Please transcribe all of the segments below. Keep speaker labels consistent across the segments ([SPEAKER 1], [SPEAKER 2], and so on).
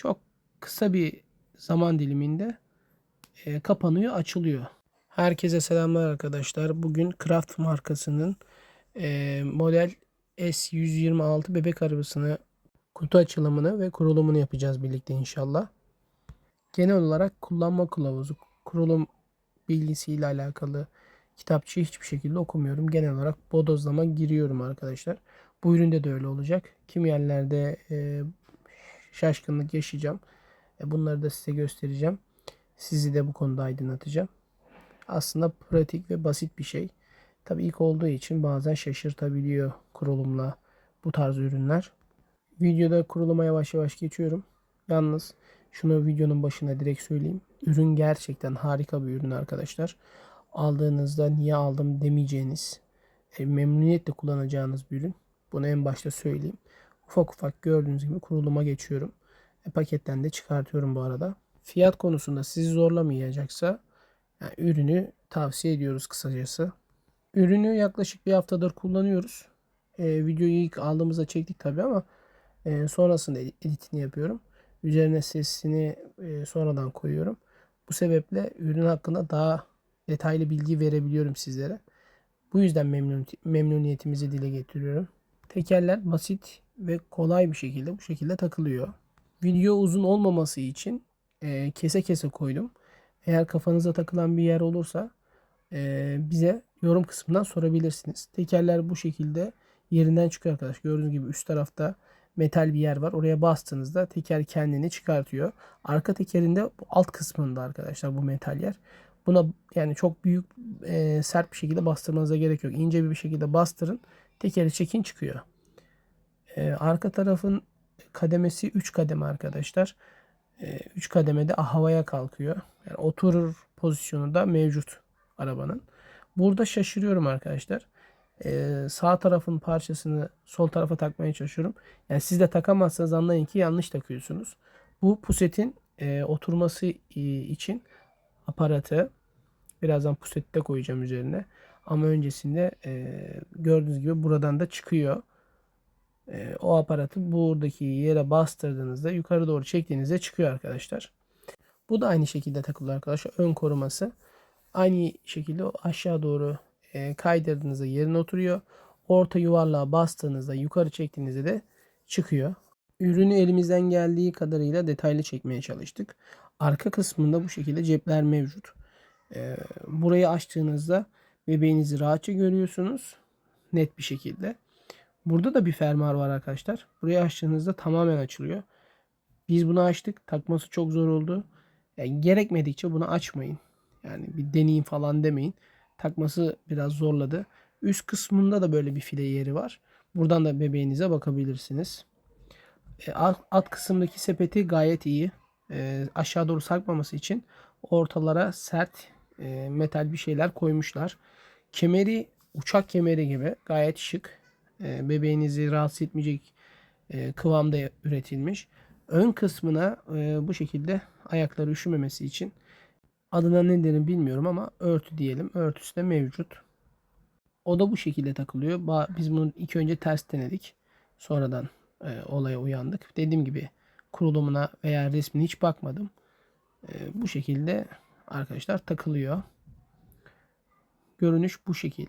[SPEAKER 1] çok kısa bir zaman diliminde e, kapanıyor, açılıyor. Herkese selamlar arkadaşlar. Bugün Craft markasının e, model S126 bebek arabasını kutu açılımını ve kurulumunu yapacağız birlikte inşallah. Genel olarak kullanma kılavuzu, kurulum bilgisiyle alakalı kitapçıyı hiçbir şekilde okumuyorum. Genel olarak bodozlama giriyorum arkadaşlar. Bu üründe de öyle olacak. Kim yerlerde e, şaşkınlık yaşayacağım. E, bunları da size göstereceğim. Sizi de bu konuda aydınlatacağım. Aslında pratik ve basit bir şey. Tabii ilk olduğu için bazen şaşırtabiliyor kurulumla bu tarz ürünler. Videoda kuruluma yavaş yavaş geçiyorum. Yalnız şunu videonun başına direkt söyleyeyim. Ürün gerçekten harika bir ürün arkadaşlar. Aldığınızda niye aldım demeyeceğiniz, e, memnuniyetle kullanacağınız bir ürün. Bunu en başta söyleyeyim. Ufak ufak gördüğünüz gibi kuruluma geçiyorum. E, paketten de çıkartıyorum bu arada. Fiyat konusunda sizi zorlamayacaksa yani ürünü tavsiye ediyoruz kısacası. Ürünü yaklaşık bir haftadır kullanıyoruz. E, videoyu ilk aldığımızda çektik tabi ama e, sonrasında editini yapıyorum. Üzerine sesini e, sonradan koyuyorum. Bu sebeple ürün hakkında daha detaylı bilgi verebiliyorum sizlere. Bu yüzden memnun, memnuniyetimizi dile getiriyorum. Tekerler basit ve kolay bir şekilde bu şekilde takılıyor. Video uzun olmaması için e, kese kese koydum. Eğer kafanıza takılan bir yer olursa e, bize yorum kısmından sorabilirsiniz. Tekerler bu şekilde yerinden çıkıyor arkadaş. Gördüğünüz gibi üst tarafta metal bir yer var. Oraya bastığınızda teker kendini çıkartıyor. Arka tekerinde alt kısmında arkadaşlar bu metal yer. Buna yani çok büyük e, sert bir şekilde bastırmanıza gerek yok. İnce bir şekilde bastırın. Tekeri çekin çıkıyor. E, arka tarafın kademesi 3 kademe arkadaşlar. 3 kademede havaya kalkıyor. Yani oturur pozisyonu da mevcut arabanın. Burada şaşırıyorum arkadaşlar. Ee, sağ tarafın parçasını sol tarafa takmaya çalışıyorum. Yani siz de takamazsanız anlayın ki yanlış takıyorsunuz. Bu pusetin e, oturması için aparatı birazdan puseti de koyacağım üzerine. Ama öncesinde e, gördüğünüz gibi buradan da çıkıyor. E, o aparatı buradaki yere bastırdığınızda yukarı doğru çektiğinizde çıkıyor arkadaşlar. Bu da aynı şekilde takılı arkadaşlar. Ön koruması. Aynı şekilde aşağı doğru e, kaydırdığınızda yerine oturuyor. Orta yuvarlığa bastığınızda yukarı çektiğinizde de çıkıyor. Ürünü elimizden geldiği kadarıyla detaylı çekmeye çalıştık. Arka kısmında bu şekilde cepler mevcut. E, burayı açtığınızda bebeğinizi rahatça görüyorsunuz. Net bir şekilde. Burada da bir fermuar var arkadaşlar. Burayı açtığınızda tamamen açılıyor. Biz bunu açtık. Takması çok zor oldu. Yani gerekmedikçe bunu açmayın. Yani bir deneyin falan demeyin. Takması biraz zorladı. Üst kısmında da böyle bir file yeri var. Buradan da bebeğinize bakabilirsiniz. E, alt, kısımdaki sepeti gayet iyi. E, aşağı doğru sarkmaması için ortalara sert e, metal bir şeyler koymuşlar. Kemeri uçak kemeri gibi gayet şık. E, bebeğinizi rahatsız etmeyecek e, kıvamda üretilmiş. Ön kısmına e, bu şekilde ayakları üşümemesi için adına ne derim bilmiyorum ama örtü diyelim. Örtüsü de mevcut. O da bu şekilde takılıyor. Biz bunu ilk önce ters denedik. Sonradan olaya uyandık. Dediğim gibi kurulumuna veya resmine hiç bakmadım. Bu şekilde arkadaşlar takılıyor. Görünüş bu şekil.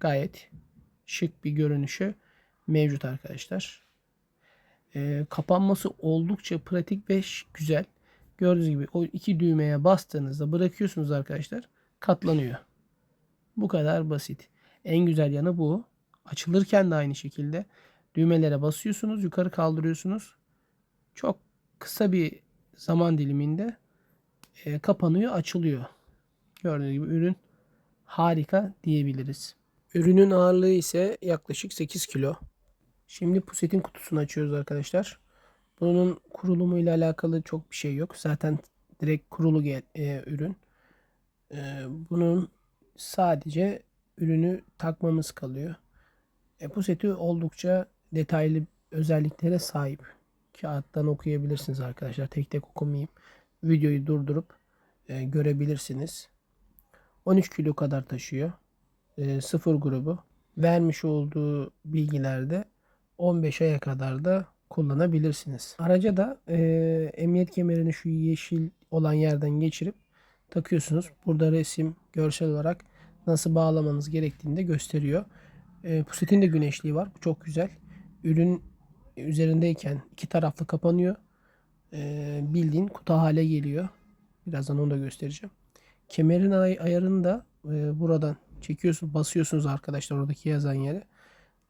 [SPEAKER 1] Gayet şık bir görünüşü mevcut arkadaşlar. E, kapanması oldukça pratik ve güzel. Gördüğünüz gibi o iki düğmeye bastığınızda bırakıyorsunuz arkadaşlar. Katlanıyor. Bu kadar basit. En güzel yanı bu. Açılırken de aynı şekilde düğmelere basıyorsunuz. Yukarı kaldırıyorsunuz. Çok kısa bir zaman diliminde e, kapanıyor, açılıyor. Gördüğünüz gibi ürün harika diyebiliriz. Ürünün ağırlığı ise yaklaşık 8 kilo. Şimdi pusetin kutusunu açıyoruz arkadaşlar. Bunun kurulumu ile alakalı çok bir şey yok. Zaten direkt kurulu e, ürün. E, bunun sadece ürünü takmamız kalıyor. E, puseti oldukça detaylı özelliklere sahip. Kağıttan okuyabilirsiniz arkadaşlar. Tek tek okumayayım. Videoyu durdurup e, görebilirsiniz. 13 kilo kadar taşıyor e, sıfır grubu vermiş olduğu bilgilerde 15 aya kadar da kullanabilirsiniz. Araca da e, emniyet kemerini şu yeşil olan yerden geçirip takıyorsunuz. Burada resim görsel olarak nasıl bağlamanız gerektiğini de gösteriyor. E, pusetin de güneşliği var. Bu çok güzel. Ürün üzerindeyken iki taraflı kapanıyor. E, bildiğin kutu hale geliyor. Birazdan onu da göstereceğim. Kemerin ay- ayarını da e, buradan çekiyorsun, basıyorsunuz arkadaşlar oradaki yazan yere.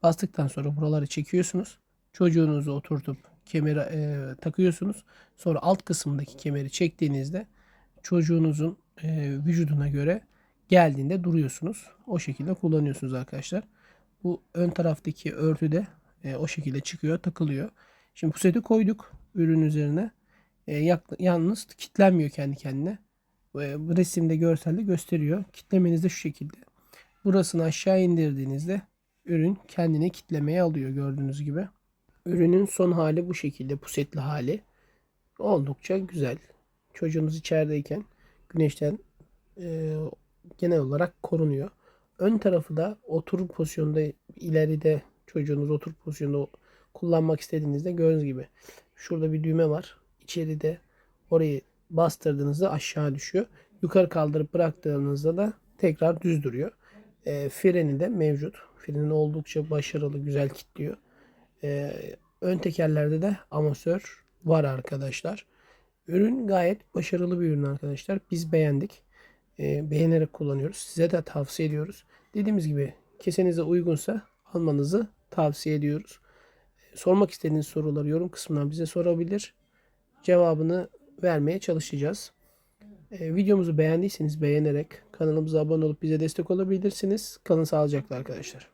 [SPEAKER 1] Bastıktan sonra buraları çekiyorsunuz. Çocuğunuzu oturtup kemeri e, takıyorsunuz. Sonra alt kısımdaki kemeri çektiğinizde çocuğunuzun e, vücuduna göre geldiğinde duruyorsunuz. O şekilde kullanıyorsunuz arkadaşlar. Bu ön taraftaki örtü de e, o şekilde çıkıyor, takılıyor. Şimdi puseti koyduk ürün üzerine. E, yak- yalnız kitlenmiyor kendi kendine. E, bu resimde görselde gösteriyor. Kitlemeniz de şu şekilde. Burasını aşağı indirdiğinizde ürün kendini kitlemeye alıyor gördüğünüz gibi. Ürünün son hali bu şekilde pusetli hali. Oldukça güzel. Çocuğunuz içerideyken güneşten e, genel olarak korunuyor. Ön tarafı da otur pozisyonda ileride çocuğunuz otur pozisyonda kullanmak istediğinizde gördüğünüz gibi şurada bir düğme var. İçeride orayı bastırdığınızda aşağı düşüyor. Yukarı kaldırıp bıraktığınızda da tekrar düz duruyor. E, freni de mevcut. Freni oldukça başarılı, güzel kilitliyor. E, ön tekerlerde de amatör var arkadaşlar. Ürün gayet başarılı bir ürün arkadaşlar. Biz beğendik. E, beğenerek kullanıyoruz. Size de tavsiye ediyoruz. Dediğimiz gibi kesenize uygunsa almanızı tavsiye ediyoruz. E, sormak istediğiniz soruları yorum kısmından bize sorabilir. Cevabını vermeye çalışacağız. E, videomuzu beğendiyseniz beğenerek kanalımıza abone olup bize destek olabilirsiniz. Kalın sağlıcakla arkadaşlar.